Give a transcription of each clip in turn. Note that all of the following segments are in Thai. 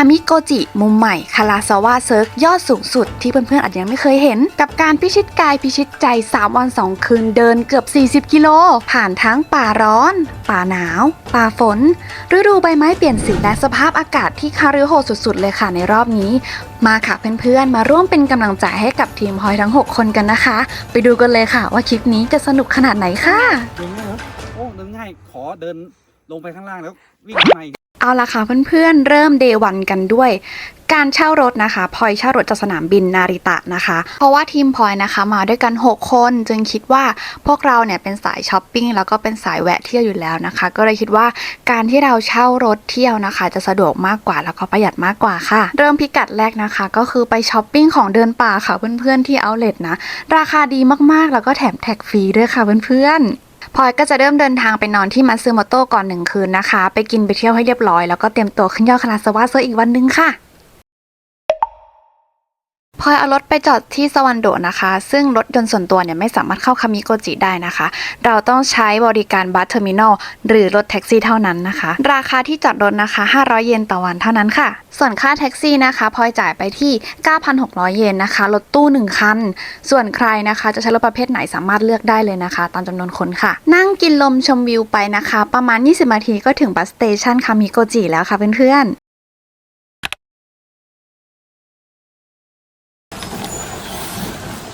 ามิโกจิ มุมใหม่ คาราซาวะเซิร์กยอดสูงสุดที่เพื่อนๆอาจยังไม่เคยเห็น กับการพิชิตกายพิชิตใจ 3 วัน 2 คืนเดินเกือบ 40 กิโล ผ่านทั้งป่าร้อน ป่าหนาว ป่าฝน ฤดูใบไม้เปลี่ยนสีและสภาพอากาศที่คาริโหดสุดๆ เลยค่ะในรอบนี้ มาค่ะเพื่อนๆ มาร่วมเป็นกำลังใจให้กับทีมพลอยทั้ง 6 คนกันนะคะ ไปดูกันเลยค่ะ ว่าคลิปนี้จะสนุกขนาดไหนค่ะเดินง่ายโอ้เดินง่ายขอเดินลงไปข้างล่างแล้ววิ่งขึ้นมาอีก เอาละค่ะเพื่อนๆเริ่มเดวันกันด้วย การเช่ารถนะคะพลอยเช่ารถจากสนามบินนาริตะนะคะ เพราะว่าทีมพลอยนะคะมาด้วยกัน 6 คน จึงคิดว่าพวกเราเนี่ยเป็นสายช้อปปิ้งแล้วก็เป็นสายแวะเที่ยวอยู่แล้วนะคะ ก็เลยคิดว่าการที่เราเช่ารถเที่ยวนะคะ จะสะดวกมากกว่าแล้วก็ประหยัดมากกว่าค่ะ เริ่มพิกัดแรกนะคะ ก็คือไปช้อปปิ้งของเดินป่าค่ะเพื่อนๆที่เอาเลทนะ ราคาดีมากๆแล้วก็แถมแท็กฟรีด้วยค่ะเพื่อนๆ พลอยก็จะเริ่มเดินทางไปนอนที่มัตสึโมโตะก่อนหนึ่งคืนนะคะ ไปกินไปเที่ยวให้เรียบร้อยแล้วก็เตรียมตัวขึ้นยอดคาราสวาเซอร์อีกวันนึงค่ะ พลอยเอารถไปจอดที่สวันโดนะคะ ซึ่งรถยนต์ส่วนตัวเนี่ยไม่สามารถเข้าคามิโกจิได้นะคะ เราต้องใช้บริการบัสเทอร์มินอลหรือรถแท็กซี่เท่านั้นนะคะ ราคาที่จอดรถนะคะ 500 เยนต่อวันเท่านั้นค่ะ ส่วนค่าแท็กซี่นะคะพลอยจ่ายไปที่ 9,600 เยนนะคะ รถตู้ 1 คัน ส่วนใครนะคะจะใช้รถประเภทไหนสามารถเลือกได้เลยนะคะ ตามจำนวนคนค่ะ นั่งกินลมชมวิวไปนะคะ ประมาณ 20 นาทีก็ถึงบัสสเตชันคามิโกจิแล้วค่ะเพื่อนๆ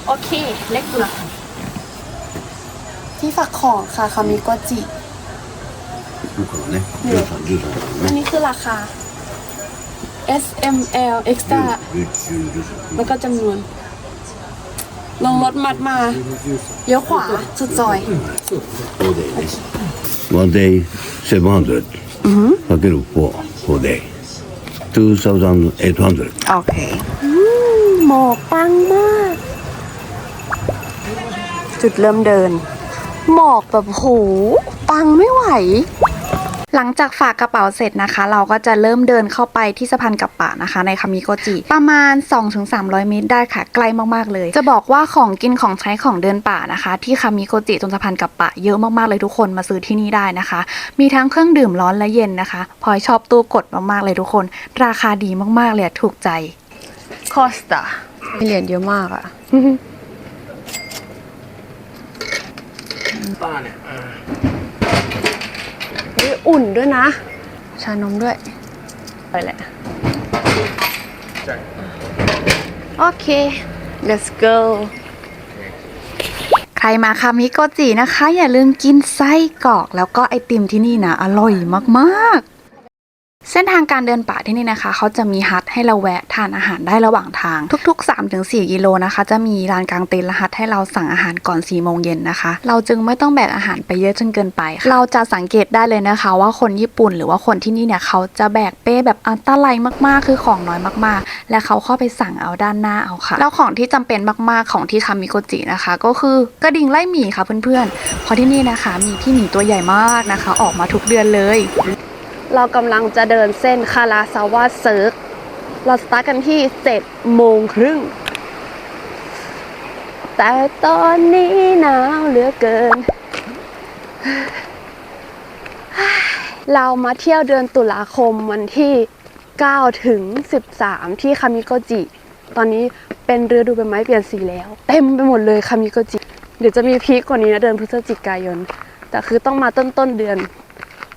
โอเค เล็กกุหลาที่ฝากของค่ะคามิโกจิดูก่อนนะดูขอนดูก่อนอันนี้คือราคา S M L extra แล้วก็จำนวน ลงรถมัดมาเยอะขวาสุดซอย One day seven hundred หกพัน for four day two thousand eight hundred โอเคหมอกปังมาก จุดเริ่มเดิน หมอกแบบโหปังไม่ไหว หลังจากฝากกระเป๋าเสร็จนะคะ เราก็จะเริ่มเดินเข้าไปที่สะพานกับปะนะคะ ในคามิโกจิ ประมาณ 2-300 เมตรได้ค่ะ ใกล้มากๆเลย จะบอกว่าของกินของใช้ของเดินป่านะคะ ที่คามิโกจิตรงสะพานกับปะเยอะมากๆเลยทุกคนมาซื้อที่นี่ได้นะคะ มีทั้งเครื่องดื่มร้อนและเย็นนะคะพลอยชอบตู้กดมากๆเลยทุกคน ราคาดีมากๆเลยอะถูกใจคอสตามีเหรียญเยอะมากอะ ป้าเนี่ยอุ่นด้วยนะ ชานมด้วย ไปแหละ โอเค let's go ใครมาคามิโกจินะคะ อย่าลืมกินไส้กรอก แล้วก็ไอติมที่นี่นะ อร่อยมาก ๆ เส้นทางการเดินป่าที่นี่นะคะ เขาจะมีฮัทให้เราแวะทานอาหารได้ระหว่างทาง ทุก ๆ 3-4 กิโลนะคะ จะมีร้านกลางเต็นท์และฮัทให้เราสั่งอาหารก่อน4โมงเย็นนะคะ เราจึงไม่ต้องแบกอาหารไปเยอะจนเกินไปค่ะเราจะสังเกตได้เลยนะคะ ว่าคนญี่ปุ่นหรือว่าคนที่นี่เนี่ยเขาจะแบกเป้แบบอันตรายมากๆ คือของน้อยมากๆ และเขาเข้าไปสั่งเอาด้านหน้าเอาค่ะ แล้วของที่จำเป็นมากๆของที่คามิโกจินะคะ ก็คือกระดิ่งไล่หมีค่ะเพื่อนๆเพราะที่นี่นะคะ มีพี่หมีตัวใหญ่มากนะคะ ออกมาทุกเดือนเลย เรากำลังจะเดินเส้นคาราซาวะเซิร์กเราสตาร์ทกันที่7โมงครึ่ง แต่ตอนนี้หนาวเหลือเกิน เรามาเที่ยวเดือนตุลาคมวันที่ 9 ถึง 13 ที่คามิโกจิ ตอนนี้เป็นฤดูใบไม้เปลี่ยนสีแล้ว เต็มไปหมดเลยคามิโกจิ เดี๋ยวจะมีพีคกว่านี้นะเดือนพฤศจิกายน แต่คือต้องมาต้นต้นเดือน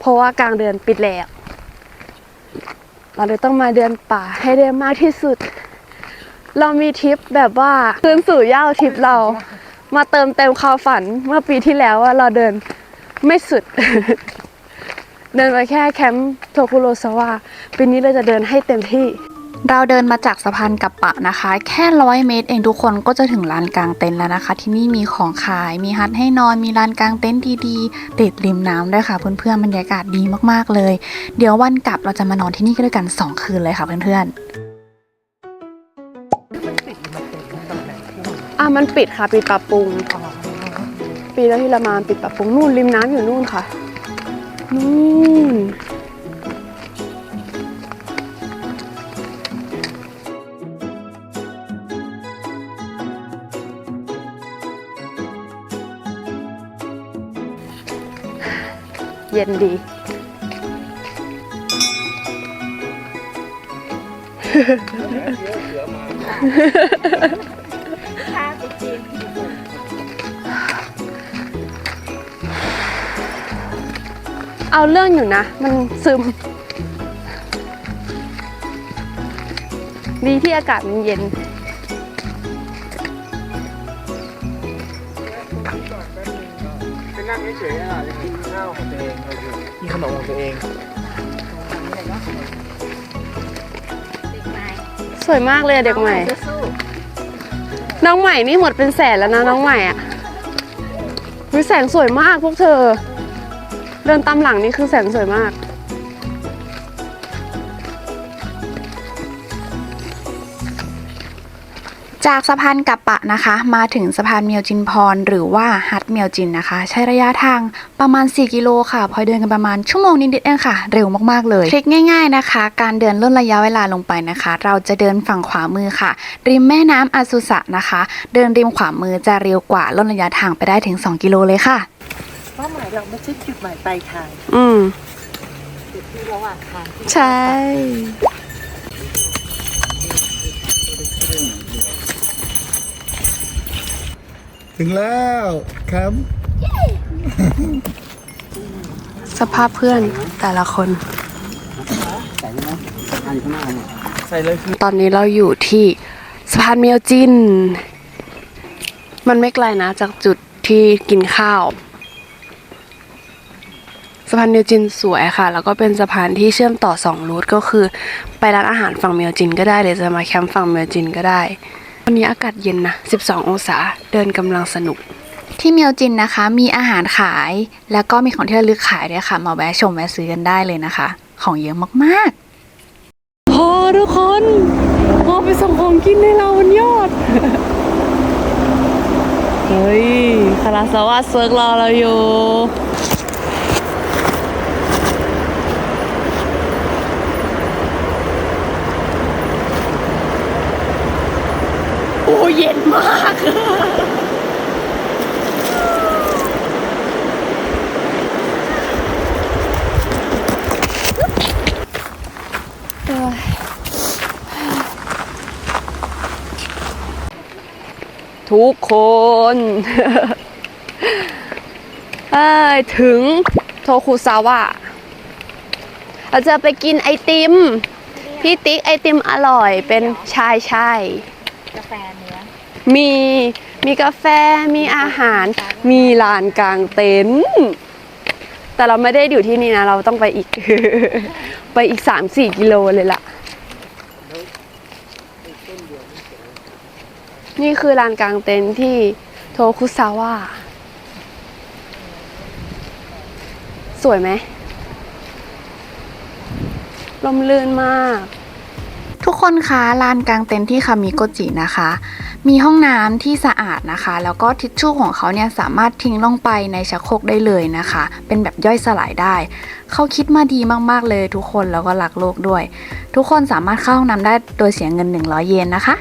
เพราะว่ากลางเดือนปิดแล้ว เราเลยต้องมาเดินป่าให้ได้มากที่สุด เรามีทริปแบบว่าคืนสู่ย่าทริปเรา มาเติมเต็มความฝันเมื่อปีที่แล้วว่าเราเดินไม่สุด เดินมาแค่แคมป์โทคุโรซาวะปีนี้เราจะเดินให้เต็มที่ เราเดินมาจากสะพานกับปะนะคะ แค่ร้อยเมตรเองทุกคนก็จะถึงลานกลางเต็นท์แล้วนะคะ ที่นี่มีของขายมีฮัทให้นอนมีลานกลางเต็นท์ดีๆติดริมน้ำด้วยค่ะ เพื่อนๆบรรยากาศดีมากๆเลย เดี๋ยววันกลับเราจะมานอนที่นี่กันด้วยกัน 2 คืนเลยค่ะเพื่อนๆอะมันปิดค่ะปิดปรับปรุงปีแล้วที่เรามาปิดปรับปรุงนู่นริมน้ำอยู่นู่นค่ะนู่น เย็นดีเอาเรื่องอยู่นะ มันซึม ดีที่อากาศมันเย็น ไปนั่งเฉยๆอะจะกินาวของตัวเองกินขนมของตัวเองสวยมากเลยอะเด็กใหม่น้องใหม่นี่หมดเป็นแสนแล้วนะน้องใหม่อะวิแสงสวยมากพวกเธอ เดินตามหลังนี่คือแสงสวยมาก จากสะพานกัปปะนะคะ มาถึงสะพานเมียวจินพร หรือว่าฮัตเมียวจินนะคะ ใช้ระยะทาง ประมาณ 4 กิโลค่ะ พลอยเดินกันประมาณชั่วโมงนิดๆเองค่ะ เร็วมากๆเลยทริคง่ายๆนะคะ การเดินลดระยะเวลาลงไปนะคะ เราจะเดินฝั่งขวามือค่ะ ริมแม่น้ำอาซุสะนะคะ เดินริมขวามือจะเร็วกว่าลดระยะทางไปได้ถึง 2 กิโลเลยค่ะเป้าหมายเราไม่ใช่จุดหมายปลายทางอืมจุดที่ระหว่างทางที่ใช่ถึงแล้วแคมป์ สภาพเพื่อนแต่ละคน ใส่ไหมอันข้างหน้าเนี่ยใส่เลยคือตอนนี้เราอยู่ที่สะพานเมียวจิน มันไม่ไกลนะจากจุดที่กินข้าวสะพานเมียวจินสวยค่ะ แล้วก็เป็นสะพานที่เชื่อมต่อสองรูทก็คือ ไปร้านอาหารฝั่งเมียวจินก็ได้หรือจะมาแคมป์ฝั่งเมียวจินก็ได้ วันนี้อากาศเย็นนะ 12 องศา เดินกำลังสนุก ที่เมียวจินนะคะ มีอาหารขาย แล้วก็มีของที่ระลึกขายด้วยค่ะ มาแวะชมแวะซื้อกันได้เลยนะคะ ของเยอะมากๆ พอทุกคนพอไปส่งของกินให้เราบนยอด เฮ้ยคาราสวะเซิร์กรอเราอยู่โอ้เย็นมาก ทุกคนเอ้ยถึงโทคุซาวะเราจะไปกินไอติม พี่ติ๊กไอติมอร่อยเป็นชายชายกาแฟเนื้อมีมีกาแฟมีอาหาร มีลานกลางเต็นท์แต่เราไม่ได้อยู่ที่นี่นะ เราต้องไปอีก ไปอีก3-4กิโลเลยล่ะ นี่คือลานกลางเต็นท์ที่โทคุซาวะสวยไหมลมลื่นมาก ทุกคนคะลานกลางเต็นท์ที่คามิโกจินะคะ มีห้องน้ำที่สะอาดนะคะ แล้วก็ทิชชู่ของเขาเนี่ยสามารถทิ้งลงไปในชักโครกได้เลยนะคะ เป็นแบบย่อยสลายได้ เขาคิดมาดีมากๆเลยทุกคนแล้วก็รักโลกด้วย ทุกคนสามารถเข้าห้องน้ำได้โดยเสียเงิน 100 เยนนะคะ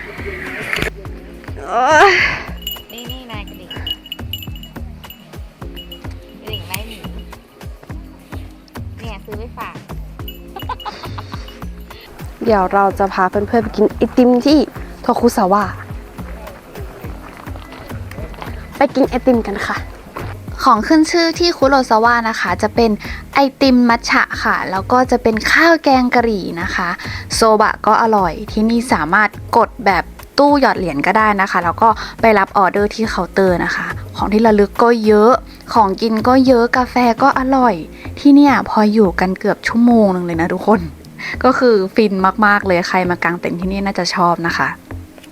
นี่นี่นายกระดิ่งกระดิ่งไล่หนีเนี่ยซื้อไปฝาก เดี๋ยวเราจะพาเพื่อนๆไปกินไอติมที่โทคุซาวะไปกินไอติมกันค่ะ ของขึ้นชื่อที่คุโรซาวะนะคะ จะเป็นไอติมมัทฉะค่ะ แล้วก็จะเป็นข้าวแกงกะหรี่นะคะ โซบะก็อร่อยที่นี่สามารถกดแบบ ตู้หยอดเหรียญก็ได้นะคะ แล้วก็ไปรับออเดอร์ที่เคาน์เตอร์นะคะ ของที่ระลึกก็เยอะ ของกินก็เยอะกาแฟก็อร่อย ที่เนี่ยพออยู่กันเกือบชั่วโมงหนึ่งเลยนะทุกคน ก็คือฟินมากๆเลยใครมากางเต็นท์ที่นี่น่าจะชอบนะคะ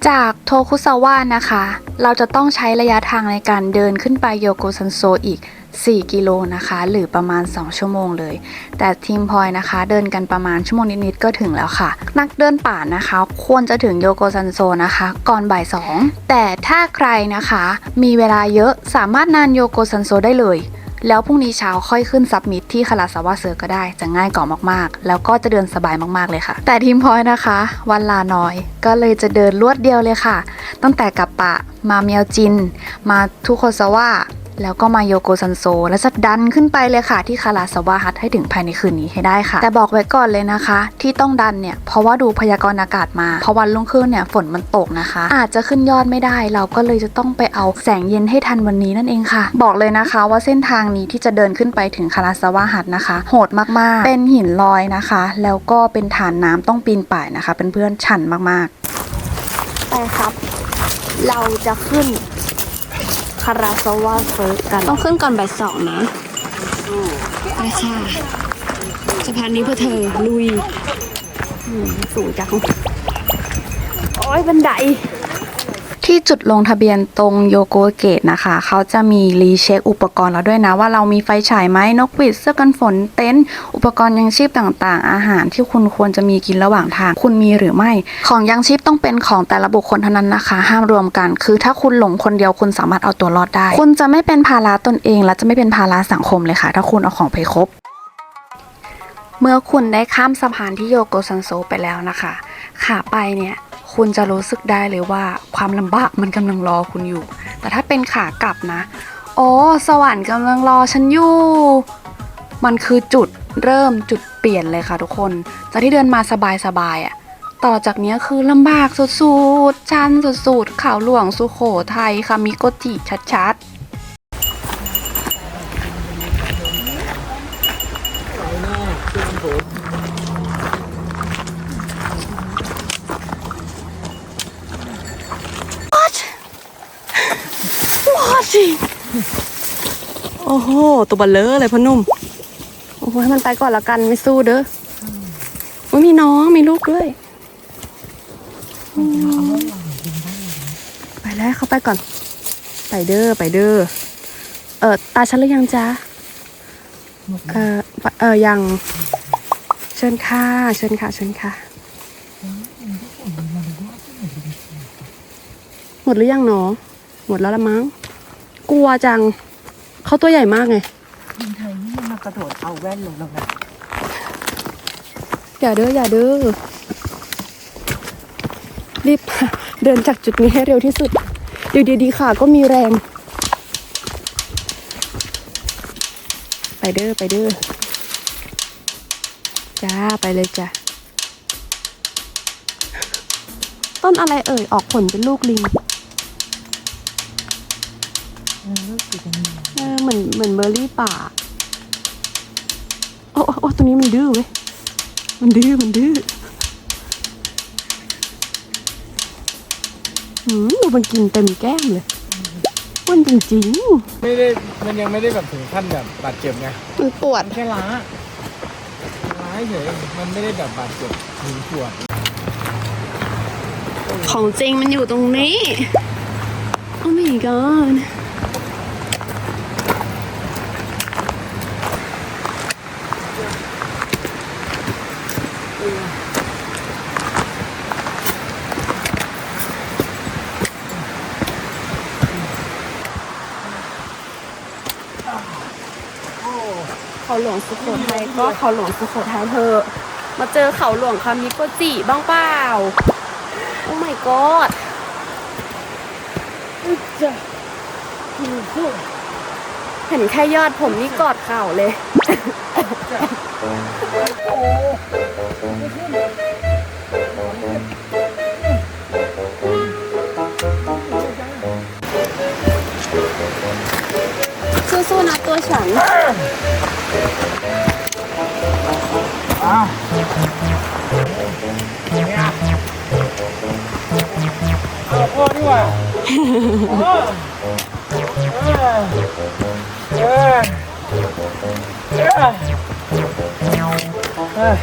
จากโทคุซาวะนะคะ เราจะต้องใช้ระยะทางในการเดินขึ้นไปโยโกซันโซอีก 4 กิโลนะคะ หรือประมาณ 2 ชั่วโมงเลย แต่ทีมพลอยนะคะ เดินกันประมาณชั่วโมงนิดๆก็ถึงแล้วค่ะ นักเดินป่านะคะ ควรจะถึงโยโกซันโซนะคะ ก่อนบ่าย2แต่ถ้าใครนะคะ มีเวลาเยอะสามารถนานโยโกซันโซได้เลยแล้วพรุ่งนี้เช้าค่อยขึ้นซับมิตที่คาราซาวะเซอร์ก็ได้จะง่ายกว่ามากๆ แล้วก็จะเดินสบายมากๆเลยค่ะ แต่ทีมพลอยนะคะ วันลาน้อย ก็เลยจะเดินรวดเดียวเลยค่ะ ตั้งแต่กับปะมาเมียวจิน มาทุโคซาวะ แล้วก็มาโยโกซันโซ แล้วจะดันขึ้นไปเลยค่ะ ที่คาราสวาฮัตให้ถึงภายในคืนนี้ให้ได้ค่ะ แต่บอกไว้ก่อนเลยนะคะ ที่ต้องดันเนี่ย เพราะว่าดูพยากรณ์อากาศมาพราะวันรุ่งขึ้นเนี่ยฝนมันตกนะคะ อาจจะขึ้นยอดไม่ได้ เราก็เลยจะต้องไปเอาแสงเย็นให้ทันวันนี้นั่นเองค่ะ บอกเลยนะคะว่าเส้นทางนี้ที่จะเดินขึ้นไปถึงคาราสวาฮัตนะคะ โหดมากๆ เป็นหินลอยนะคะ แล้วก็เป็นฐานน้ำต้องปีนป่ายนะคะเป็นเพื่อนๆชันมากๆไปครับ เราจะขึ้น คาราซาวาเฟิร์สกัน ต้องขึ้นก่อนบ่ายสองนะไปค่ะสะพานนี้เพื่อเธอลุยอืมสูงจังโอ้ยบันได ที่จุดลงทะเบียนตรงโยโกเกตนะคะ เขาจะมีรีเช็คอุปกรณ์เราด้วยนะ ว่าเรามีไฟฉายไหมนกหวีดเสื้อกันฝนเต็นท์อุปกรณ์ยังชีพต่างๆ อาหารที่คุณควรจะมีกินระหว่างทาง คุณมีหรือไม่ ของยังชีพต้องเป็นของแต่ละบุคคลเท่านั้นนะคะ ห้ามรวมกัน คือถ้าคุณหลงคนเดียวคุณสามารถเอาตัวรอดได้ คุณจะไม่เป็นภาระตนเอง และจะไม่เป็นภาระสังคมเลยค่ะ ถ้าคุณเอาของไปครบเมื่อคุณได้ข้ามสะพานที่โยโกซันโซไปแล้วนะคะ ขาไปเนี่ยคุณจะรู้สึกได้เลยว่าความลำบากมันกำลังรอคุณอยู่ แต่ถ้าเป็นขากลับนะ โอ้สวรรค์กำลังรอฉันอยู่ มันคือจุดเริ่มจุดเปลี่ยนเลยค่ะทุกคนจากที่เดินมาสบายๆอะ่ะต่อจากนี้คือลำบากสุดๆชันสุดๆข่าวหลวงสุโขทัยคามิโกจิชัดๆ ตัวเบลเลอร์เลยพ่อหนุ่ม โอ้โหให้มันไปก่อนละกันไม่สู้เด้ออุ้ยมีน้องมีลูกด้วยอืมไปแล้วเข้าไปก่อน ไปเด้อไปเด้อเออตาฉันหรือยังจ๊ะเออเออยังเชิญค่ะเชิญค่ะเชิญค่ะหมดหรือยังเนาะหมดแล้วละมั้งกลัวจังเขาตัวใหญ่มากไงไทยนี่มา กระโดดเอาแว่นลงแล้วนะอย่าเด้ออย่าเด้อรีบเดินจากจุดนี้ให้เร็วที่สุดอยู่ดีๆค่ะก็มีแรง ไปเด้อไปเด้อจ้าไปเลยจ้ะต้นอะไรเอ่ย ออกผลเป็นลูกลิงเออเหมือนเหมือนเบอร์รี่ป่าโอ้โอ้โอ้ตัวนี้มันดื้อเว้ย มันดื้อ มันดื้อหืมดูมันกินเต็มแก้มเลยอ้วนจริงไม่ได้มันยังไม่ได้แบบถึงขั้นแบบบาดเจ็บไงๆมันปวดมันแค่ล้าล้าเฉยมันไม่ได้แบบบาดเจ็บถึงปวดของจริงมันอยู่ตรงนี้โอ้ my god เขาหลวงสุโขทัยก็เขาหลวงสุโขทัยเธอ มาเจอเขาหลวงคามิโกจิบ้างเปล่า โอ้ my god เห็นแค่ยอดผมนี่กอดเข่าเลย สู้ๆนะตัวฉันเอาพ่อดีกว่าพ่อเออเออเออเออ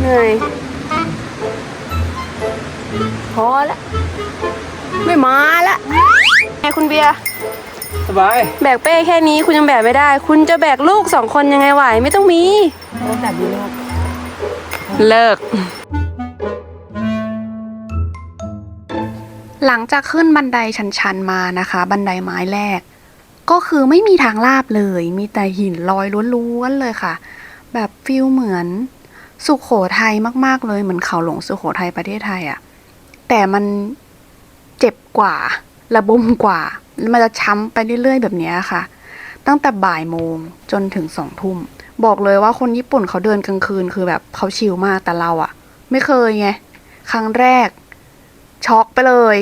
เหนื่อย พอละ ไม่มาละไงคุณเบียร์สบายแบกเป้แค่นี้คุณยังแบกไม่ได้ คุณจะแบกลูกสองคนยังไงไหว ไม่ต้องมีเลิก หลังจากขึ้นบันไดชันๆมานะคะ บันไดไม้แรก ก็คือไม่มีทางลาบเลย มีแต่หินลอยล้วนๆเลยค่ะ แบบฟิลเหมือนสุขโขทัยมาก ๆ เลยเหมือนเขาหลงสุขโขทัยประเทศไทยอะแต่มันเจ็บกว่า ระบมกว่า มันจะช้ำไปเรื่อย ๆ แบบนี้ค่ะ ตั้งแต่บ่ายโมงจนถึงสองทุ่ม บอกเลยว่าคนญี่ปุ่นเขาเดินกลางคืนคือแบบเขาชิลมากแต่เราอะไม่เคยไง ครั้งแรก ช็อกไปเลย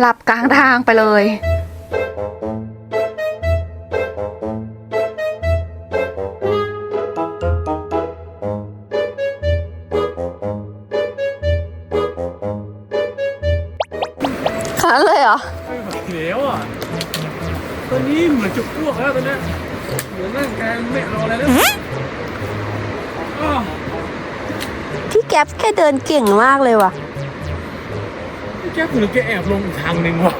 หลับกลางทางไปเลย วอะ ตอนนี้เหมือนจะอ้วกแล้วตอนเนี้ยเหมือนร่างกายไม่รออะไรแล้วอ้าวพี่แก๊ปแกเดินเก่งมากเลยว่ะ แกหรือแกแอบลงอีกทางหนึ่งวะ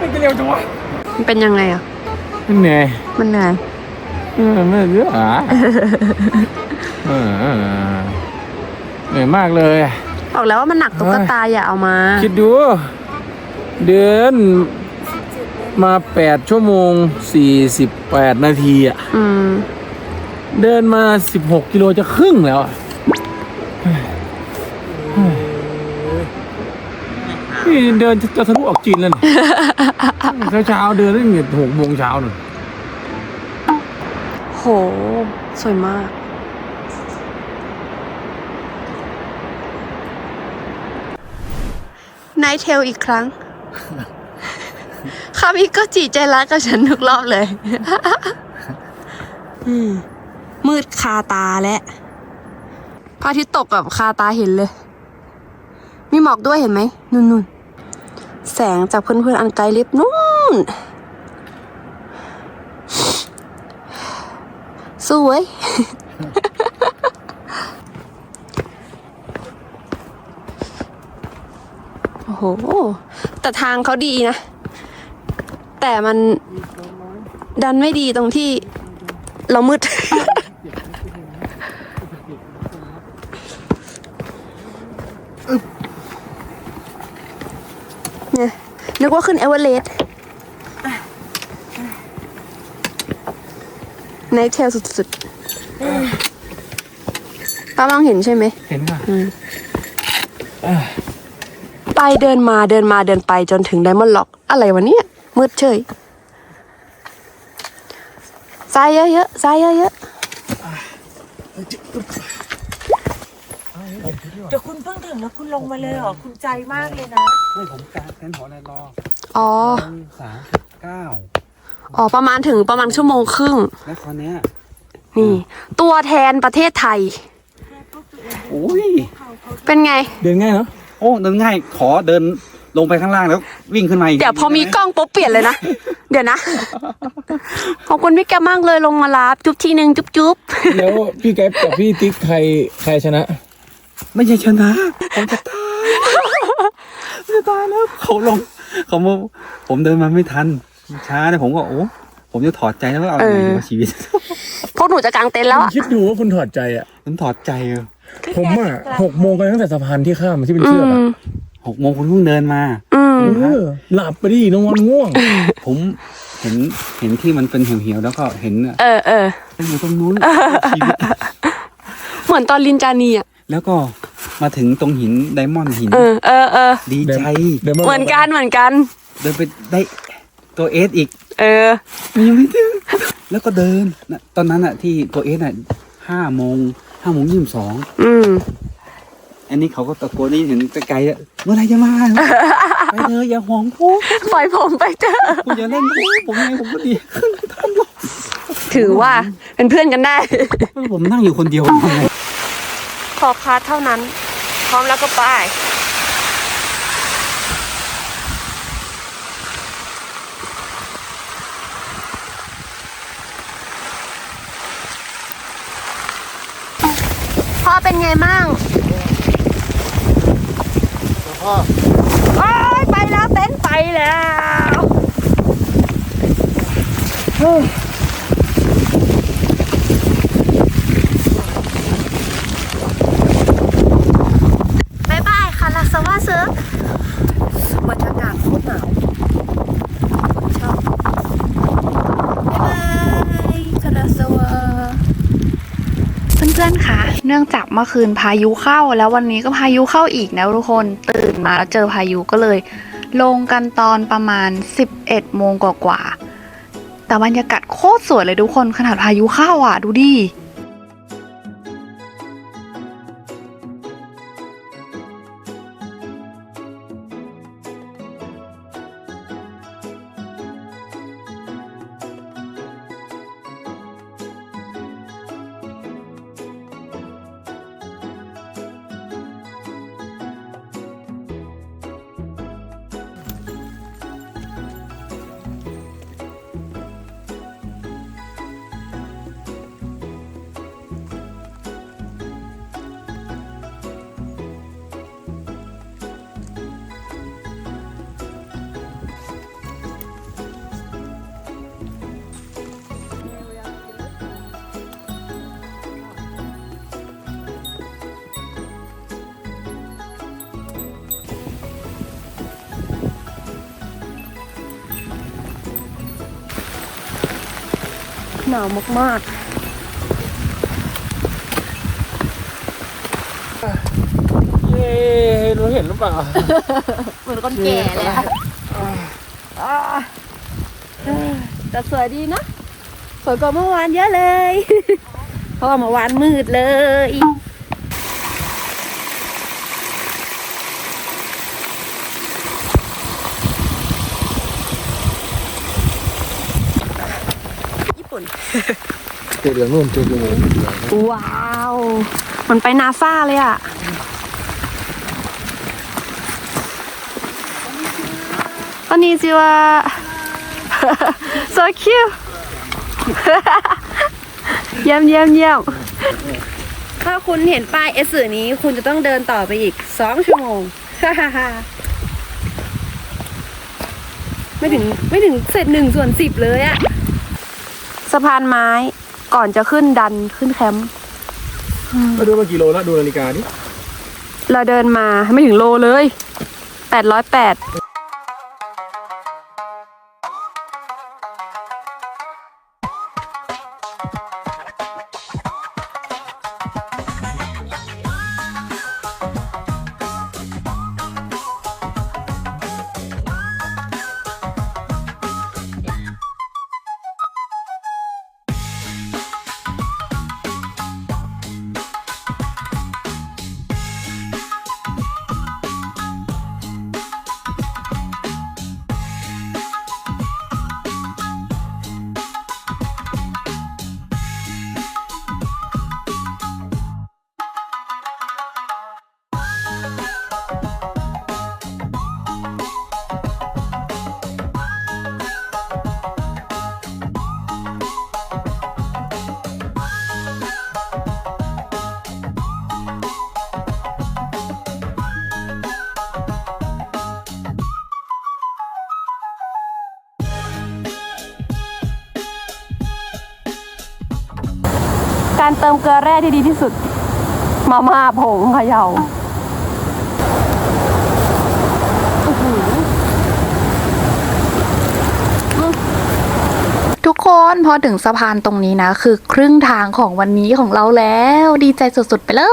มันจะเร็วจังวะมันเป็นยังไงอะมันเหนื่อยมันเหนื่อยเออไม่เยอะอะเออเออเหนื่อยมากเลย บอกแล้วว่ามันหนักตุ๊กตาอย่าเอามา คิดดู เดินมาแปดชั่วโมงสี่สิบแปดนาทีอะอืมเดินมาสิบหกกิโลจะครึ่งแล้วอะนี่เดินจะทะลุออกจีนแล้วเนี่ยเช้าๆเดินตั้งแต่หกโมงเช้าหนึ่งโห สวยมาก นายเทลอีกครั้ง คามิก็จีใจร้ายกับฉันทุกรอบเลย อืมมืดคาตาและพระอาทิตย์ตกแบบคาตาเห็นเลย มีหมอกด้วยเห็นไหมนุ่นๆแสงจากเพื่อนๆอันไกลลิบนู่น สวย โอ้โห แต่ทางเขาดีนะ แต่มันดันไม่ดีตรงที่เรามืด เนี่ยนึกว่าขึ้นเอเวอเรสต์ในเทลสุดๆป้ามองเห็นใช่ไหม เห็นป่ะไป เดินมาเดินมาเดินไปจนถึงไดมอนด์ล็อก อะไรวะเนี่ย มืดเฉยทรายเยอะๆทรายเยอะเดี๋ยวคุณเพิ่งถึงแล้วคุณลงมาเลยเหรอ คุณใจมากเลยนะ ไม่ผมการเต้นหอในรอๆอ๋อสามสิบเก้าอ๋อ ประมาณถึงประมาณชั่วโมงครึ่ง แล้วคราวเนี้ยนี่ ตัวแทนประเทศไทย โอ้ย เป็นไง เดินง่ายเนาะโอ้เดินง่ายขอเดินลงไปข้างล่างแล้ววิ่งขึ้นมาอีกเดี๋ยวพอมีกล้องปุ๊บเปลี่ยนเลยนะ เดี๋ยวนะ ขอบคุณพี่แกมากเลยลงมารับจุ๊บทีหนึ่งจุ๊บจุ๊บแล้วพี่แก๊ปกับพี่ติ๊กใครใครชนะ ไม่ใช่ชนะผมจะตายผมจะตายแล้วเขาลงเขามาผมเดินมาไม่ทัน ช้าเนี่ยผมก็โอ้ผมจะถอดใจแล้วว่าเอาไงดีวะชีวิตพวกหนูจะกางเต็นท์แล้วอะคิดดูว่าคุณถอดใจอะผมถอดใจเออ ผมอะหกโมงไปตั้งแต่สะพานที่ข้ามที่เป็นอืเชือกมอะหกโมงคุณเพิ่งเดินมาอืมเออหลับไปดินอนง่วง ผมเห็นเห็นที่มันเป็นเหี่ยวๆแล้วก็เห็นอะเออเอออยู่ตรงนู้นชีวิตเหมือนตอนลินจานีอะแล้วก็มาถึงตรงหินไดมอนด์หิน เออเออเออดีใจเดี๋ยวมาเหมือนกันเหมือนกัน เดินไปได้ตัวเอสอีก เออยังไม่ถึงแล้วก็เดินนะตอนนั้นอะที่ตัวเอสอะห้าโมง ห้าโมงยี่สิบสองอืม อันนี้เขาก็ตะโกนได้ยินไกลๆอะเมื่อไหรจะมา ไปเถอะอย่าห่วงผมปล่อยผมไปเถอะคุณอย่าเล่นผมผมยังไงผมก็ดีขึ้นไม่ทันหรอกถือว่าเป็นเพื่อนกันได้ ผมนั่งอยู่คนเดียวทำไงขอคาร์ดเท่านั้น พร้อมแล้วก็ไป อเป็นไงมั่งพ่อโอ้ยไปแล้วเต็นไปแล้วเฮ้ายบายค่ะลักษวเซิร์บรรยากาศโคตรหนาวชอบบายบายคาราสวะเพื่อนๆค่ะ เนื่องจากเมื่อคืนพายุเข้า แล้ววันนี้ก็พายุเข้าอีกนะทุกคนตื่นมาแล้วเจอพายุก็เลย ลงกันตอนประมาณ 11โมงกว่าๆแต่บรรยากาศโคตรสวยเลยทุกคนขนาดพายุเข้าอะ ดูดิ หนาวมากเย้รู้เห็นหรือเปล่าๆเหมือนคนแก่เลยอะแต่สวยดีนะสวยกว่าเมื่อวานเยอะเลย เพราะว่าเมื่อวานมืดเลย ญี่ปุ่น เจอเรื่องนู่นเจอเรื่องนี้ ว้าว มันไปนาซาเลยอ่ะ こんにちは so cute เยี่ยมเยี่ยมเยี่ยมถ้าคุณเห็นป้ายเอสื่อนี้ คุณจะต้องเดินต่อไปอีกสองชั่วโมง ไม่ถึงไม่ถึงเศษหนึ่งส่วนสิบเลยอะ สะพานไม้ก่อนจะขึ้นดันขึ้นแคมป์มาดูมากี่โลแล้วดูนาฬิกาดิเราเดินมาไม่ถึงโลเลยแปดร้อยแปด การเติมเกลือแร่ที่ดีที่สุด มาม่าผงเขย่า ทุก คนพอถึงสะพานตรงนี้นะ คือครึ่งทางของวันนี้ของเราแล้วดีใจสุดๆไปเล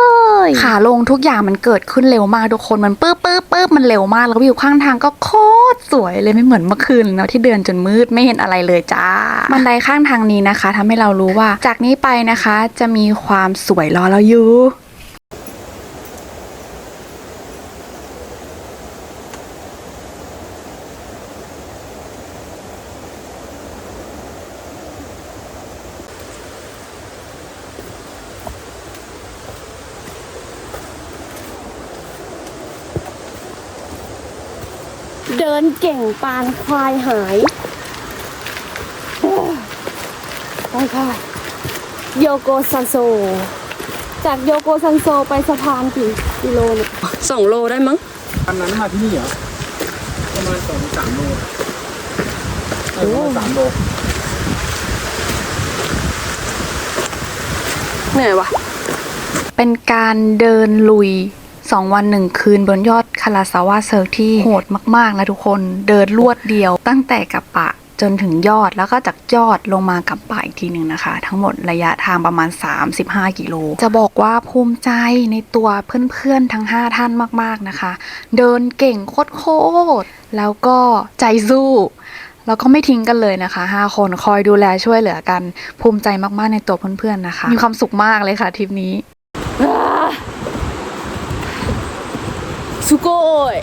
ยขาลงทุกอย่างมันเกิดขึ้นเร็วมากทุกคนมันปื๊บปื๊บปื๊บมันเร็วมากแล้ววิวข้างทางก็โคตรสวยเลยไม่เหมือนเมื่อคืนเลยเนาะที่เดินจนมืดไม่เห็นอะไรเลยจ้าบันไดข้างทางนี้นะคะทำให้เรารู้ว่า จากนี้ไปนะคะจะมีความสวยรอเราอยู่ เดินเก่งปานควายหายไปค่ะโยโกซันโซ จากโยโกซันโซไปสะพานกี่กิโลเนี่ยสองโลได้มั้งอันนั้นมาที่นี่เหรอประมาณสองสามโลเออประมาณสามโลเหนื่อยวะเป็นการเดินลุย 2 วัน 1 คืนบนยอดคาราซาวะเซิร์ที่โหดมากๆนะทุกคนเดินลวดเดียวตั้งแต่กับปะจนถึงยอดแล้วก็จากยอดลงมากับป่าอีกทีหนึ่งนะคะ ทั้งหมดระยะทางประมาณ 35 กิโล จะบอกว่าภูมิใจในตัวเพื่อนๆ ทั้ง 5 ท่านมากๆนะคะ เดินเก่งโคตรๆแล้วก็ใจสู้ แล้วก็ไม่ทิ้งกันเลยนะคะ 5 คนคอยดูแลช่วยเหลือกันภูมิใจมากๆในตัวเพื่อนๆนะคะ มีความสุขมากเลยค่ะทริปนี้ สุโกย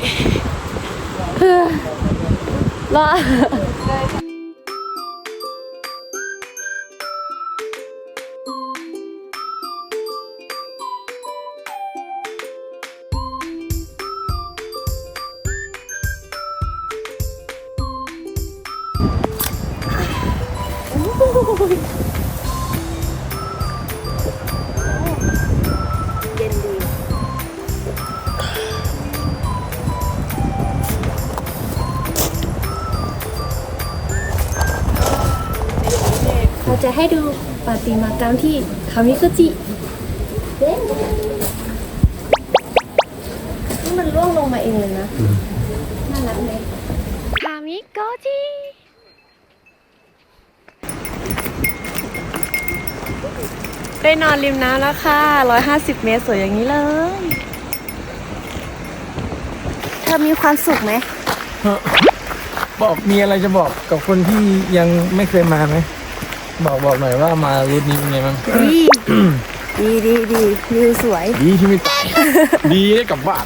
เปามที่คามิคุจินี่มันร่วงลงมาเองเลยนะ น่ารักไหมคามิโกจิได้นอนริมน้ำแล้วค่ะ 150 เมตรสวยอย่างนี้เลย เธอมีความสุขไหม บอกมีอะไรจะบอกกับคนที่ยังไม่เคยมาไหม บอกบอกหน่อยว่ามารูทนี้เป็นไงบ้างดีดีดีวิวสวย ดีที่ไม่ตาย ดีได้กลับบ้าน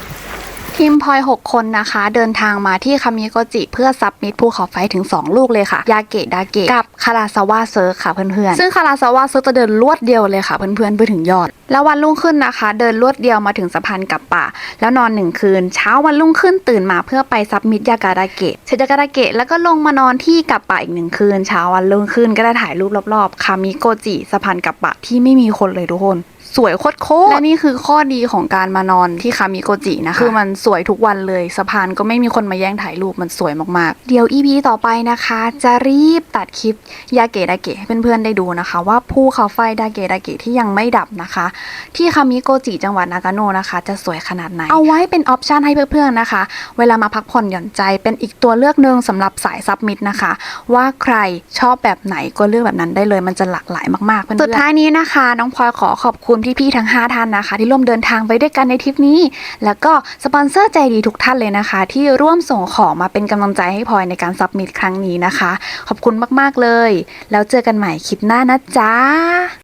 ทีมพลอย 6 คนนะคะ เดินทางมาที่คามิโกจิ เพื่อซับมิดภูเขาไฟถึง 2 ลูกเลยค่ะ ยาเกะดาเกะกับคาราซาวะเซิร์ค่ะเพื่อนๆ ซึ่งคาราซาวะเซิร์จะเดินลวดเดียวเลยค่ะ เพื่อนๆ ไปถึงยอด แล้ววันรุ่งขึ้นนะคะ เดินลวดเดียวมาถึงสะพานกับป่า แล้วนอนหนึ่งคืน เช้าวันรุ่งขึ้นตื่นมาเพื่อไปซับมิดยากาดาเกะเสร็จยากาดาเกะแล้วก็ลงมานอนที่กับป่าอีกหนึ่งคืน เช้าวันรุ่งขึ้นก็ได้ถ่ายรูปรอบๆคามิโกจิสะพานกับป่าที่ไม่มีคนเลยทุกคน สวยโคตรโคตรและนี่คือข้อดีของการมานอนที่คามิโกจินะคะ คือมันสวยทุกวันเลยสะพานก็ไม่มีคนมาแย่งถ่ายรูปมันสวยมากๆ เดี๋ยว EP ต่อไปนะคะ จะรีบตัดคลิปยาเกะดาเกะให้เพื่อนๆได้ดูนะคะ ว่าภูเขาไฟดาเกะดาเกะที่ยังไม่ดับนะคะ ที่คามิโกจิจังหวัดนากาโนะนะคะ จะสวยขนาดไหน เอาไว้เป็นออปชันให้เพื่อนๆนะคะ เวลามาพักผ่อนหย่อนใจเป็นอีกตัวเลือกหนึ่งสำหรับสายซับมิดนะคะ ว่าใครชอบแบบไหนก็เลือกแบบนั้นได้เลยมันจะหลากหลายมากๆเพื่อนๆสุดท้ายนี้นะคะ น้องพลอยขอขอบคุณณพี่ๆทั้ง 5 ท่านนะคะ ที่ร่วมเดินทางไปด้วยกันในทริปนี้ แล้วก็สปอนเซอร์ใจดีทุกท่านเลยนะคะ ที่ร่วมส่งของมาเป็นกำลังใจให้พลอยในการซับมิดครั้งนี้นะคะ ขอบคุณมากๆเลย แล้วเจอกันใหม่คลิปหน้านะจ๊ะ